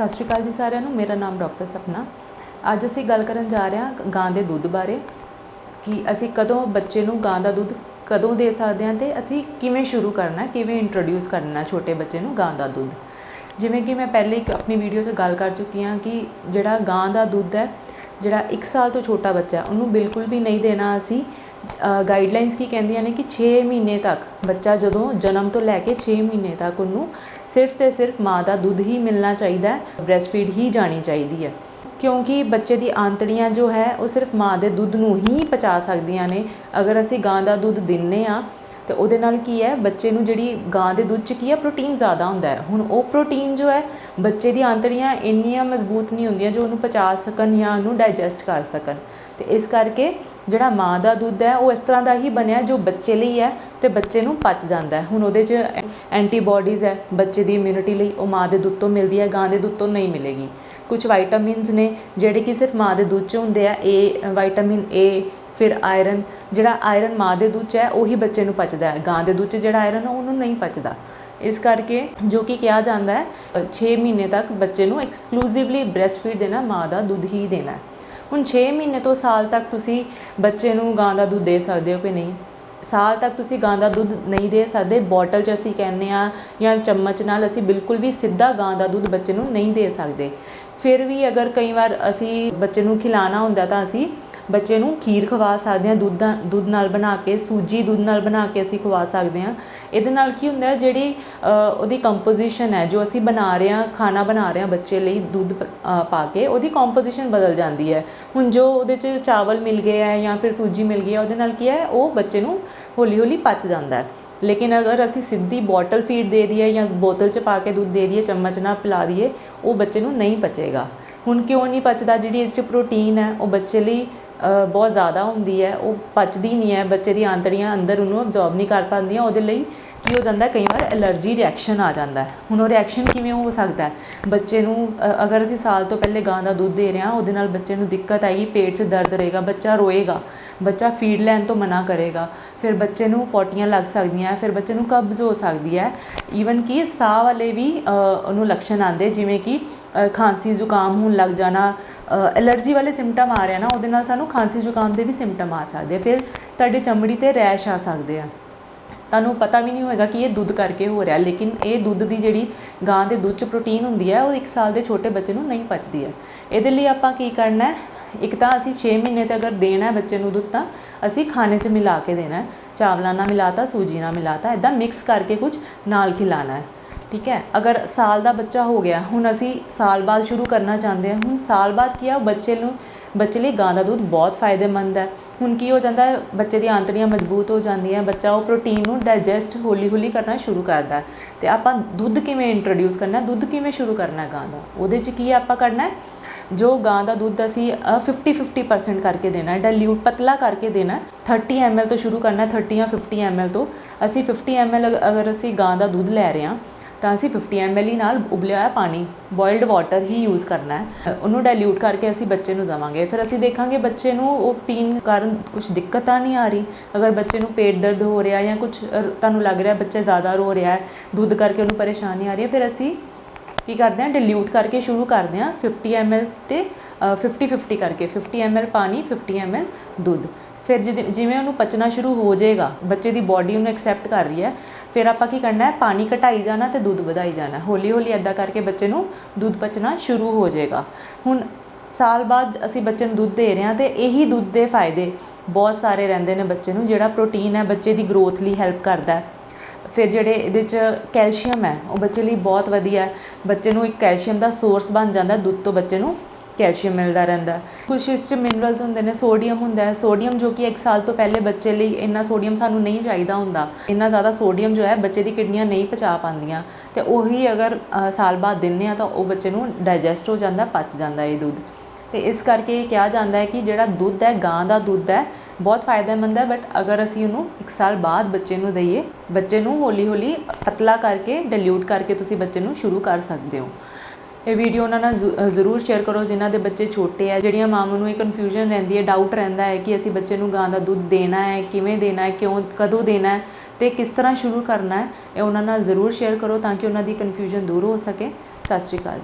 ਸਤਿ ਸ਼੍ਰੀ ਅਕਾਲ ਜੀ ਸਾਰਿਆਂ ਨੂੰ। ਮੇਰਾ ਨਾਮ ਡਾਕਟਰ ਸਪਨਾ। ਅੱਜ ਅਸੀਂ ਗੱਲ ਕਰਨ ਜਾ ਰਹੇ ਹਾਂ ਗਾਂ ਦੇ ਦੁੱਧ ਬਾਰੇ ਕਿ ਅਸੀਂ ਕਦੋਂ ਬੱਚੇ ਨੂੰ ਗਾਂ ਦਾ ਦੁੱਧ ਕਦੋਂ ਦੇ ਸਕਦੇ ਹਾਂ ਤੇ ਅਸੀਂ ਕਿਵੇਂ ਸ਼ੁਰੂ ਕਰਨਾ, ਕਿਵੇਂ ਇੰਟਰੋਡਿਊਸ ਕਰਨਾ ਛੋਟੇ ਬੱਚੇ ਨੂੰ ਗਾਂ ਦਾ ਦੁੱਧ। ਜਿਵੇਂ ਕਿ ਮੈਂ ਪਹਿਲੇ ਇੱਕ ਆਪਣੀ ਵੀਡੀਓ 'ਚ ਗੱਲ ਕਰ ਚੁੱਕੀ ਹਾਂ ਕਿ ਜਿਹੜਾ ਗਾਂ ਦਾ ਦੁੱਧ ਹੈ, ਜਿਹੜਾ 1 ਸਾਲ ਤੋਂ ਛੋਟਾ ਬੱਚਾ ਉਹਨੂੰ ਬਿਲਕੁਲ ਵੀ ਨਹੀਂ ਦੇਣਾ ਅਸੀਂ। ਗਾਈਡਲਾਈਨਸ ਕੀ ਕਹਿੰਦੀਆਂ ਨੇ ਕਿ 6 ਮਹੀਨੇ ਤੱਕ ਬੱਚਾ ਜਦੋਂ ਜਨਮ ਤੋਂ ਲੈ ਕੇ 6 ਮਹੀਨੇ ਤੱਕ ਉਹਨੂੰ ਸਿਰਫ ਤੇ ਸਿਰਫ ਮਾਂ ਦਾ ਦੁੱਧ ਹੀ ਮਿਲਣਾ ਚਾਹੀਦਾ ਹੈ ਬ੍ਰੈਸਟਫੀਡ ਹੀ ਜਾਣੀ ਚਾਹੀਦੀ ਹੈ। ਕਿਉਂਕਿ ਬੱਚੇ ਦੀ ਆਂਤੜੀਆਂ ਜੋ ਹੈ, ਉਹ ਸਿਰਫ ਮਾਂ ਦੇ ਦੁੱਧ ਨੂੰ ਹੀ ਪਚਾ ਸਕਦੀਆਂ ਨੇ। ਅਗਰ ਅਸੀਂ ਗਾਂ ਦਾ ਦੁੱਧ ਦਿੰਨੇ ਆ ਤੇ ਉਹਦੇ ਨਾਲ ਕੀ ਹੈ, ਬੱਚੇ ਨੂੰ ਜਿਹੜੀ ਗਾਂ ਦੇ ਦੁੱਧ 'ਚ ਕੀ ਹੈ ਪ੍ਰੋਟੀਨ ਜ਼ਿਆਦਾ ਹੁੰਦਾ ਹੈ। ਹੁਣ ਉਹ ਪ੍ਰੋਟੀਨ ਜੋ ਹੈ, ਬੱਚੇ ਦੀ ਆਂਤੜੀਆਂ ਇੰਨੀਆਂ ਮਜ਼ਬੂਤ ਨਹੀਂ ਹੁੰਦੀਆਂ ਜੋ ਉਹਨੂੰ ਪਚਾ ਸਕਣ ਜਾਂ ਉਹਨੂੰ ਡਾਈਜੈਸਟ ਕਰ ਸਕਣ। ਤੇ ਇਸ ਕਰਕੇ ਜਿਹੜਾ ਮਾਂ ਦਾ ਦੁੱਧ ਹੈ, ਉਹ ਇਸ ਤਰ੍ਹਾਂ ਦਾ ਹੀ ਬਣਿਆ ਜੋ ਬੱਚੇ ਲਈ ਹੈ ਤੇ ਬੱਚੇ ਨੂੰ ਪਚ ਜਾਂਦਾ ਹੈ। ਹੁਣ ਉਹਦੇ 'ਚ ਐਂਟੀਬਾਡੀਜ਼ ਹੈ, ਬੱਚੇ ਦੀ ਇਮਿਊਨਿਟੀ ਲਈ ਉਹ ਮਾਂ ਦੇ ਦੁੱਧ ਤੋਂ ਮਿਲਦੀ ਹੈ, ਗਾਂ ਦੇ ਦੁੱਧ ਤੋਂ ਨਹੀਂ ਮਿਲੇਗੀ। ਕੁਝ ਵਿਟਾਮਿਨਸ ਨੇ, ਜਿਹੜੇ ਕਿ ਸਿਰਫ ਮਾਂ ਦੇ ਦੁੱਧ 'ਚ ਹੁੰਦੇ ਆ ਏ ਵਿਟਾਮਿਨ ਏ ਫਿਰ ਆਇਰਨ ਜਿਹੜਾ ਆਇਰਨ ਮਾਂ ਦੇ ਦੁੱਧ 'ਚ ਹੈ, ਉਹੀ ਬੱਚੇ ਨੂੰ ਪਚਦਾ ਹੈ। ਗਾਂ ਦੇ ਦੁੱਧ 'ਚ ਜਿਹੜਾ ਆਇਰਨ ਹੈ, ਉਹਨੂੰ ਨਹੀਂ ਪਚਦਾ। ਇਸ ਕਰਕੇ ਜੋ ਕਿ ਕਿਹਾ ਜਾਂਦਾ ਹੈ 6 ਮਹੀਨੇ ਤੱਕ ਬੱਚੇ ਨੂੰ ਐਕਸਕਲੂਸਿਵਲੀ ਬ੍ਰੈਸਟਫੀਡ ਦੇਣਾ, ਮਾਂ ਦਾ ਦੁੱਧ ਹੀ ਦੇਣਾ ਹੁਣ 6 ਮਹੀਨੇ ਤੋਂ ਸਾਲ ਤੱਕ ਤੁਸੀਂ ਬੱਚੇ ਨੂੰ ਗਾਂ ਦਾ ਦੁੱਧ ਦੇ ਸਕਦੇ ਹੋ ਕਿ ਨਹੀਂ? ਸਾਲ ਤੱਕ ਤੁਸੀਂ ਗਾਂ ਦਾ ਦੁੱਧ ਨਹੀਂ ਦੇ ਸਕਦੇ। ਬੋਟਲ 'ਚ ਅਸੀਂ ਕਹਿੰਦੇ ਆ ਜਾਂ ਚਮਚ ਨਾਲ ਅਸੀਂ ਬਿਲਕੁਲ ਵੀ ਸਿੱਧਾ ਗਾਂ ਦਾ ਦੁੱਧ ਬੱਚੇ ਨੂੰ ਨਹੀਂ ਦੇ ਸਕਦੇ। ਫਿਰ ਵੀ ਅਗਰ ਕਈ ਵਾਰ ਅਸੀਂ ਬੱਚੇ ਨੂੰ ਖਿਲਾਣਾ ਹੁੰਦਾ ਤਾਂ ਅਸੀਂ ਬੱਚੇ ਨੂੰ ਖੀਰ ਖਵਾ ਸਕਦੇ ਹਾਂ, ਦੁੱਧ ਦੁੱਧ ਨਾਲ ਬਣਾ ਕੇ, ਸੂਜੀ ਦੁੱਧ ਨਾਲ ਬਣਾ ਕੇ ਅਸੀਂ ਖਵਾ ਸਕਦੇ ਹਾਂ। ਇਹਦੇ ਨਾਲ ਕੀ ਹੁੰਦਾ ਜਿਹੜੀ ਉਹਦੀ ਕੰਪੋਜੀਸ਼ਨ ਹੈ, ਜੋ ਅਸੀਂ ਬਣਾ ਰਹੇ ਹਾਂ, ਖਾਣਾ ਬਣਾ ਰਹੇ ਹਾਂ ਬੱਚੇ ਲਈ ਦੁੱਧ ਪਾ ਕੇ, ਉਹਦੀ ਕੰਪੋਜੀਸ਼ਨ ਬਦਲ ਜਾਂਦੀ ਹੈ। ਹੁਣ ਜੋ ਉਹਦੇ 'ਚ ਚਾਵਲ ਮਿਲ ਗਏ ਹੈ ਜਾਂ ਫਿਰ ਸੂਜੀ ਮਿਲ ਗਈ ਹੈ, ਉਹਦੇ ਨਾਲ ਕੀ ਹੈ, ਉਹ ਬੱਚੇ ਨੂੰ ਹੌਲੀ ਹੌਲੀ ਪਚ ਜਾਂਦਾ ਹੈ। ਲੇਕਿਨ ਅਗਰ ਅਸੀਂ ਸਿੱਧੀ ਬੋਟਲ ਫੀਡ ਦੇ ਦਈਏ ਜਾਂ ਬੋਤਲ 'ਚ ਪਾ ਕੇ ਦੁੱਧ ਦੇ ਦਈਏ, ਚਮਚ ਨਾਲ ਪਿਲਾ ਦਈਏ, ਉਹ ਬੱਚੇ ਨੂੰ ਨਹੀਂ ਪਚੇਗਾ। ਹੁਣ ਕਿਉਂ ਨਹੀਂ ਪਚਦਾ? ਜਿਹੜੀ ਇਹਦੇ 'ਚ ਪ੍ਰੋਟੀਨ ਹੈ, ਉਹ ਬੱਚੇ ਲਈ ਬਹੁਤ ਜ਼ਿਆਦਾ ਹੁੰਦੀ ਹੈ, ਉਹ ਪਚਦੀ ਨਹੀਂ ਹੈ, ਬੱਚੇ ਦੀ ਆਂਤੜੀਆਂ ਅੰਦਰ ਉਹਨੂੰ ਅਬਜ਼ੌਰਬ ਨਹੀਂ ਕਰ ਪਾਉਂਦੀਆਂ, ਉਹਦੇ ਲਈ ਕੀ ਹੋ ਜਾਂਦਾ ਕਈ ਵਾਰ ਐਲਰਜੀ ਰਿਐਕਸ਼ਨ ਆ ਜਾਂਦਾ ਹੈ। ਹੁਣ ਉਹ ਰਿਐਕਸ਼ਨ ਕਿਵੇਂ ਹੋ ਸਕਦਾ ਹੈ? ਬੱਚੇ ਨੂੰ ਅਗਰ ਅਸੀਂ ਸਾਲ ਤੋਂ ਪਹਿਲੇ ਗਾਂ ਦਾ ਦੁੱਧ ਦੇ ਰਹੇ ਹਾਂ, ਉਹਦੇ ਨਾਲ ਬੱਚੇ ਨੂੰ ਦਿੱਕਤ ਆਏਗੀ, ਪੇਟ 'ਚ ਦਰਦ ਰਹੇਗਾ, ਬੱਚਾ ਰੋਏਗਾ, ਬੱਚਾ ਫੀਡ ਲੈਣ ਤੋਂ ਮਨਾ ਕਰੇਗਾ, ਫਿਰ ਬੱਚੇ ਨੂੰ ਪੋਟੀਆਂ ਲੱਗ ਸਕਦੀਆਂ ਫਿਰ ਬੱਚੇ ਨੂੰ ਕਬਜ਼ ਹੋ ਸਕਦੀ ਹੈ। ਈਵਨ ਕਿ ਸਾਹ ਵਾਲੇ ਵੀ ਉਹਨੂੰ ਲੱਛਣ ਆਉਂਦੇ ਜਿਵੇਂ ਕਿ ਖਾਂਸੀ ਜ਼ੁਕਾਮ ਹੋਣ ਲੱਗ ਜਾਣਾ ਐਲਰਜੀ ਵਾਲੇ ਸਿੰਪਟਮ ਆ ਰਹੇ ਆ ਨਾ, ਉਹਦੇ ਨਾਲ ਸਾਨੂੰ ਖਾਂਸੀ ਜ਼ੁਕਾਮ ਦੇ ਵੀ ਸਿੰਪਟਮ ਆ ਸਕਦੇ ਆ। ਫਿਰ ਤੁਹਾਡੇ ਚਮੜੀ ਤੇ ਰੈਸ਼ ਆ ਸਕਦੇ ਆ। ਤੁਹਾਨੂੰ ਪਤਾ ਵੀ ਨਹੀਂ ਹੋਏਗਾ ਕਿ ਇਹ ਦੁੱਧ ਕਰਕੇ ਹੋ ਰਿਹਾ, ਲੇਕਿਨ ਇਹ ਦੁੱਧ ਦੀ ਜਿਹੜੀ ਗਾਂ ਦੇ ਦੁੱਧ 'ਚ ਪ੍ਰੋਟੀਨ ਹੁੰਦੀ ਹੈ, ਉਹ 1 ਸਾਲ ਦੇ ਛੋਟੇ ਬੱਚੇ ਨੂੰ ਨਹੀਂ ਪਚਦੀ ਹੈ। ਇਹਦੇ ਲਈ ਆਪਾਂ ਕੀ ਕਰਨਾ ਹੈ? ਇੱਕ ਤਾਂ ਅਸੀਂ 6 ਮਹੀਨੇ ਤੇ ਅਗਰ ਦੇਣਾ ਹੈ ਬੱਚੇ ਨੂੰ ਦੁੱਧ ਤਾਂ ਅਸੀਂ ਖਾਣੇ 'ਚ ਮਿਲਾ ਕੇ ਦੇਣਾ ਹੈ। ਚਾਵਲਾਂ ਨਾਲ ਮਿਲਾਤਾ, ਸੂਜੀ ਨਾਲ ਮਿਲਾਤਾ ਇਦਾਂ ਮਿਕਸ ਕਰਕੇ ਕੁਝ ਨਾਲ ਖਿਲਾਣਾ ਹੈ। ਠੀਕ ਹੈ? ਅਗਰ ਸਾਲ ਦਾ ਬੱਚਾ ਹੋ ਗਿਆ, ਹੁਣ ਅਸੀਂ ਸਾਲ ਬਾਅਦ ਸ਼ੁਰੂ ਕਰਨਾ ਚਾਹੁੰਦੇ ਹਾਂ। ਹੁਣ ਸਾਲ ਬਾਅਦ ਕੀ ਆ? ਬੱਚੇ ਨੂੰ, ਬੱਚੇ ਲਈ ਗਾਂ ਦਾ ਦੁੱਧ ਬਹੁਤ ਫਾਇਦੇਮੰਦ ਹੈ। ਹੁਣ ਕੀ ਹੋ ਜਾਂਦਾ ਹੈ? ਬੱਚੇ ਦੀਆਂ ਆਂਤੜੀਆਂ ਮਜ਼ਬੂਤ ਹੋ ਜਾਂਦੀਆਂ, ਬੱਚਾ ਉਹ ਪ੍ਰੋਟੀਨ ਨੂੰ ਡਾਈਜੈਸਟ ਹੌਲੀ ਹੌਲੀ ਕਰਨਾ ਸ਼ੁਰੂ ਕਰਦਾ ਹੈ। ਤੇ ਆਪਾਂ ਦੁੱਧ ਕਿਵੇਂ ਇੰਟਰੋਡਿਊਸ ਕਰਨਾ ਦੁੱਧ ਕਿਵੇਂ ਸ਼ੁਰੂ ਕਰਨਾ ਗਾਂ ਦਾ? ਉਹਦੇ 'ਚ ਕੀ ਆਪਾਂ ਕਰਨਾ ਹੈ? ਜੋ ਗਾਂ ਦਾ ਦੁੱਧ ਅਸੀਂ 50 50% ਕਰਕੇ ਦੇਣਾ ਹੈ ਡਾਈਲਿਊਟ ਪਤਲਾ ਕਰਕੇ ਦੇਣਾ ਹੈ। 30 ml ਤੋਂ ਸ਼ੁਰੂ ਕਰਨਾ ਹੈ 30 ਜਾਂ 50 ml ਤੋਂ। ਅਸੀਂ 50 ml ਅਗਰ ਅਸੀਂ ਗਾਂ ਦਾ ਦੁੱਧ ਲੈ ਰਹੇ ਹਾਂ ਤਾਂ ਅਸੀਂ 50 ml ਹੀ ਨਾਲ ਉਬਲਿਆ ਹੋਇਆ ਪਾਣੀ ਬੋਇਲਡ ਵਾਟਰ ਹੀ ਯੂਜ਼ ਕਰਨਾ ਹੈ। ਉਹਨੂੰ ਡਾਈਲਿਊਟ ਕਰਕੇ ਅਸੀਂ ਬੱਚੇ ਨੂੰ ਦਵਾਂਗੇ। ਫਿਰ ਅਸੀਂ ਦੇਖਾਂਗੇ ਬੱਚੇ ਨੂੰ ਉਹ ਪੀਣ ਕਾਰਨ ਕੁਝ ਦਿੱਕਤਾਂ ਨਹੀਂ ਆ ਰਹੀ। ਅਗਰ ਬੱਚੇ ਨੂੰ ਪੇਟ ਦਰਦ ਹੋ ਰਿਹਾ ਜਾਂ ਕੁਝ ਤੁਹਾਨੂੰ ਲੱਗ ਰਿਹਾ ਬੱਚਾ ਜ਼ਿਆਦਾ ਰੋ ਰਿਹਾ ਹੈ, ਦੁੱਧ ਕਰਕੇ ਉਹਨੂੰ ਪਰੇਸ਼ਾਨੀ ਆ ਰਹੀ ਹੈ, ਫਿਰ ਅਸੀਂ ਕੀ ਕਰਦੇ ਹਾਂ ਡਿਲੂਟ ਕਰਕੇ ਸ਼ੁਰੂ ਕਰਦੇ ਹਾਂ। 50 ml ਤੇ 50 50 ਕਰਕੇ 50 ml ਪਾਣੀ 50 ml ਦੁੱਧ। ਫਿਰ ਜਿਦ- ਜਿਵੇਂ ਉਹਨੂੰ ਪਚਣਾ ਸ਼ੁਰੂ ਹੋ ਜਾਏਗਾ, ਬੱਚੇ ਦੀ ਬਾਡੀ ਉਹਨੂੰ ਐਕਸੈਪਟ ਕਰ ਰਹੀ ਹੈ, ਫਿਰ ਆਪਾਂ ਕੀ ਕਰਨਾ ਹੈ? ਪਾਣੀ ਘਟਾਈ ਜਾਣਾ ਤੇ ਦੁੱਧ ਵਧਾਈ ਜਾਣਾ ਹੌਲੀ ਹੌਲੀ ਐਦਾਂ ਕਰਕੇ ਬੱਚੇ ਨੂੰ ਦੁੱਧ ਪਚਣਾ ਸ਼ੁਰੂ ਹੋ ਜਾਏਗਾ। ਹੁਣ ਸਾਲ ਬਾਅਦ ਅਸੀਂ ਬੱਚੇ ਨੂੰ ਦੁੱਧ ਦੇ ਰਹੇ ਹਾਂ ਤੇ ਇਹੀ ਦੁੱਧ ਦੇ ਫਾਇਦੇ ਬਹੁਤ ਸਾਰੇ ਰਹਿੰਦੇ ਨੇ ਬੱਚੇ ਨੂੰ, ਜਿਹੜਾ ਪ੍ਰੋਟੀਨ ਹੈ ਬੱਚੇ ਦੀ ਗਰੋਥ ਲਈ ਹੈਲਪ ਕਰਦਾ ਹੈ। ਫਿਰ ਜਿਹੜੇ ਇਹਦੇ ਚ ਕੈਲਸ਼ੀਅਮ ਹੈ, ਉਹ ਬੱਚੇ ਲਈ ਬਹੁਤ ਵਧੀਆ ਹੈ। ਬੱਚੇ ਨੂੰ ਇੱਕ ਕੈਲਸ਼ੀਅਮ ਦਾ ਸੋਰਸ ਬਣ ਜਾਂਦਾ ਦੁੱਧ ਤੋਂ ਬੱਚੇ ਨੂੰ ਕੈਲਸ਼ੀਅਮ ਮਿਲਦਾ ਰਹਿੰਦਾ। ਹੈ। ਕੁਛ ਇਸ ਚ ਮਿਨਰਲਸ ਹੁੰਦੇ ਨੇ ਸੋਡੀਅਮ ਹੁੰਦਾ ਹੈ। ਸੋਡੀਅਮ ਜੋ ਕਿ 1 ਸਾਲ ਤੋਂ ਪਹਿਲੇ ਬੱਚੇ ਲਈ ਇੰਨਾ ਸੋਡੀਅਮ ਸਾਨੂੰ ਨਹੀਂ ਚਾਹੀਦਾ ਹੁੰਦਾ। ਇੰਨਾ ਜ਼ਿਆਦਾ ਸੋਡੀਅਮ ਜੋ ਹੈ, ਬੱਚੇ ਦੀ ਕਿਡਨੀਆਂ ਨਹੀਂ ਪਚਾ ਪਾਉਂਦੀਆਂ। ਤੇ ਉਹੀ ਅਗਰ ਸਾਲ ਬਾਅਦ ਦਿੰਨੇ ਆ ਤਾਂ ਉਹ ਬੱਚੇ ਨੂੰ ਡਾਈਜੈਸਟ ਹੋ ਜਾਂਦਾ, ਪਚ ਜਾਂਦਾ ਇਹ ਦੁੱਧ। ਤੇ ਇਸ ਕਰਕੇ ਇਹ ਕਿਹਾ ਜਾਂਦਾ ਹੈ ਕਿ ਜਿਹੜਾ ਦੁੱਧ ਹੈ, ਗਾਂ ਦਾ ਦੁੱਧ ਹੈ, ਬਹੁਤ ਫਾਇਦੇਮੰਦ ਹੈ। ਬਟ ਅਗਰ ਅਸੀਂ ਉਹਨੂੰ 1 ਸਾਲ ਬਾਅਦ ਬੱਚੇ ਨੂੰ ਦਈਏ, ਬੱਚੇ ਨੂੰ ਹੌਲੀ ਹੌਲੀ ਪਤਲਾ ਕਰਕੇ ਡਿਲੂਟ ਕਰਕੇ ਤੁਸੀਂ ਬੱਚੇ ਨੂੰ ਸ਼ੁਰੂ ਕਰ ਸਕਦੇ ਹੋ। ਇਹ ਵੀਡੀਓ ਉਹਨਾਂ ਨਾਲ ਜ਼ਰੂਰ ਸ਼ੇਅਰ ਕਰੋ, ਜਿਨ੍ਹਾਂ ਦੇ ਬੱਚੇ ਛੋਟੇ ਆ, ਜਿਹੜੀਆਂ ਮਾਵਾਂ ਨੂੰ ਇਹ ਕਨਫਿਊਜ਼ਨ ਰਹਿੰਦੀ ਹੈ ਡਾਊਟ ਰਹਿੰਦਾ ਹੈ ਕਿ ਅਸੀਂ ਬੱਚੇ ਨੂੰ ਗਾਂ ਦਾ ਦੁੱਧ ਦੇਣਾ ਹੈ, ਕਿਵੇਂ ਦੇਣਾ ਹੈ, ਕਿਉਂ, ਕਦੋਂ ਦੇਣਾ ਹੈ ਤੇ ਕਿਸ ਤਰ੍ਹਾਂ ਸ਼ੁਰੂ ਕਰਨਾ ਹੈ, ਇਹ ਉਹਨਾਂ ਨਾਲ ਜ਼ਰੂਰ ਸ਼ੇਅਰ ਕਰੋ ਤਾਂ ਕਿ ਉਹਨਾਂ ਦੀ ਕਨਫਿਊਜ਼ਨ ਦੂਰ ਹੋ ਸਕੇ। ਸਤਿ ਸ਼੍ਰੀ ਅਕਾਲ।